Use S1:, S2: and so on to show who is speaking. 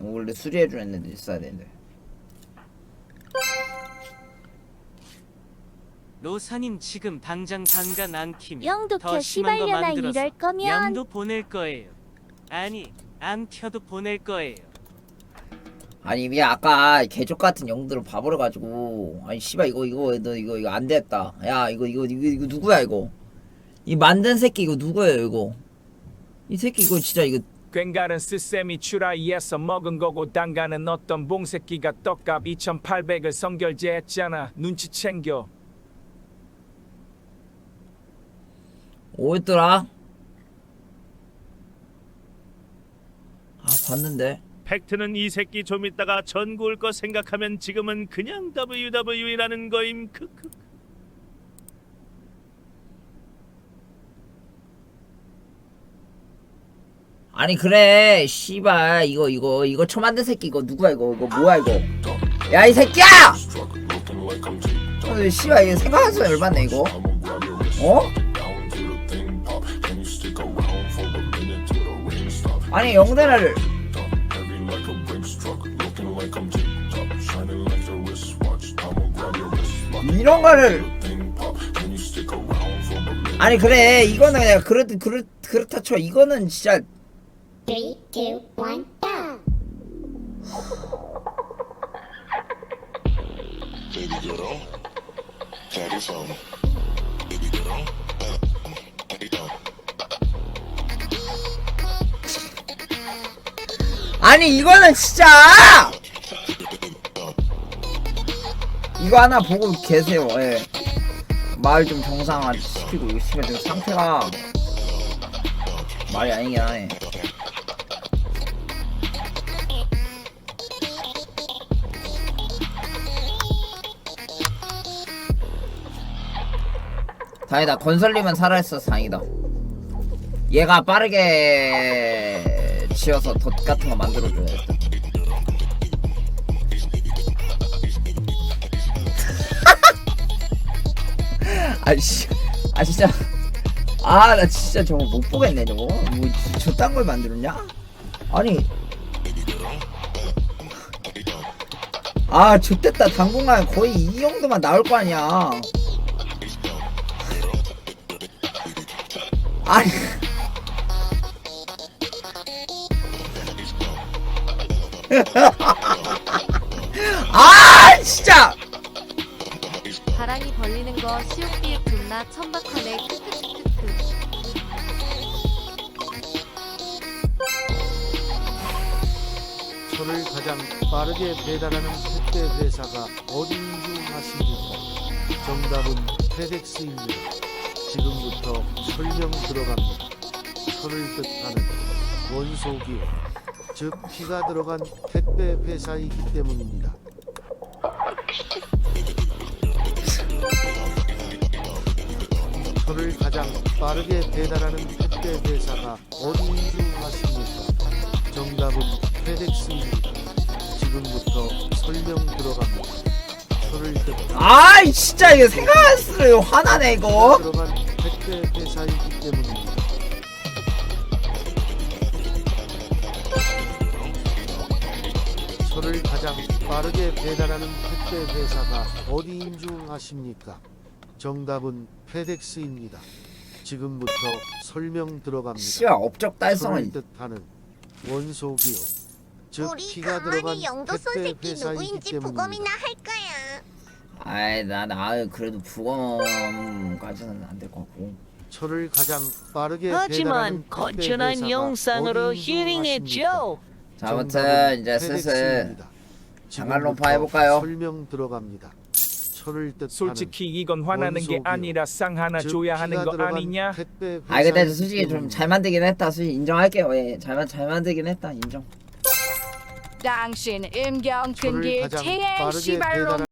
S1: 원래 수리해주는 애들 있어야 되는데
S2: 로사님 지금 당장 안 키면
S3: 영도 더켜
S2: 심한 거
S3: 시발려나
S2: 만들어서
S3: 이럴 거면
S2: 양도 보낼 거예요. 아니 안 켜도 보낼 거예요.
S1: 아니 왜 아까 개족 같은 영들을 바보를 가지고 아니 씨발 이거 이거 너 이거 이거 안 됐다 야 이거 이거 이거 이거 누구야 이거 이 만든 새끼 이거 누구예요 이거 이 새끼 이거 진짜 이거
S4: 꽹가른 스쌤이 추라이에서 먹은 거고 당가는 어떤 봉새끼가 떡값 2,800을 성결제했잖아. 눈치 챙겨.
S1: 뭐였더라? 아 봤는데.
S5: 팩트는 이 새끼 좀 있다가 전 구울 거 생각하면 지금은 그냥 WWE라는 거임. 크크
S1: 아니 그래. 씨발. 이거 이거 이거 처만든 새끼 이거 누구야 이거? 이거 뭐야 이거? 야 이 새끼야! 어, 씨발 이거 생각할 수 열받네 이거. 어? 아니 영대를 이런 거를 아니 그래. 이거는 그냥 그렇 그렇 그렇다 쳐. 이거는 진짜
S6: Three, two, one, go!
S7: Baby girl, tag your phone. Baby girl, tag your phone.
S1: 아니 이거는 진짜 이거 하나 보고 계세요 예. 마을 좀 정상화 시키고 지금 상태가 말이 아니긴 하네 다행이다. 건설님은 살아있어서 다행이다. 얘가 빠르게 지어서 덧 같은 거 만들어줘야겠다 아씨. 아 진짜. 아 나 진짜 저거 못 보겠네 저거. 뭐 저딴 걸 만들었냐? 아니. 아 좋됐다. 당분간 거의 이 정도만 나올 거 아니야 아니 아 진짜
S3: 바람이 벌리는 거 시옷비읍 존나 천박하네 크크크크크
S8: 소를 가장 빠르게 배달하는 택배 회사가 어딘지 아십니까? 정답은 페덱스입니다. 지금부터 설명 들어갑니다. 소를 뜻하는 원소기업, 즉 피가 들어간 택배 회사이기 때문입니다. 소를 가장 빠르게 배달하는 택배 회사가 어딘지
S1: 아이 진짜 이거 생각할수록 화나네 이거
S8: 들어간 택배 회사이기 때문입니다. 소를 가장 빠르게 배달하는 택배 회사가 어디인 줄 아십니까? 정답은 페덱스입니다. 지금부터 설명 들어갑니다.
S1: 씨발 업적 달성은
S8: 뜻하는 원소 기업, 즉
S6: 우리
S8: 피가 들어간
S6: 가만히 영도
S8: 택배
S6: 손새끼
S8: 회사이기
S6: 누구인지
S8: 때문입니다.
S6: 부검이나 할 거야.
S1: 아이 나나 그래도 부검까지는 안 될 것 같고
S8: 소를 가장 빠르게
S2: 하지만
S8: 배달하는 택배
S2: 거창한
S8: 회사가
S2: 영상으로
S8: 어디인 줄 아십니까?
S2: 힐링했죠.
S1: 자 아무튼 이제 슬슬
S8: 페덱스입니다.
S1: 장갈로파
S8: 지금부터
S1: 해볼까요?
S8: 설명 들어갑니다. 뜻하는
S4: 솔직히 이건 화나는 게 아니라 쌍 하나
S8: 즉
S4: 줘야 하는
S8: 피가
S4: 거
S8: 들어간
S4: 아니냐?
S8: 택배
S1: 아 근데 솔직히 좀. 잘 만들긴 했다 솔직히 인정할게요 예잘 잘 만들긴 했다 인정
S9: 당신 임경
S8: 소를
S9: 근길
S8: 가장
S9: 체행
S8: 빠르게
S9: 시발로
S8: 배달하는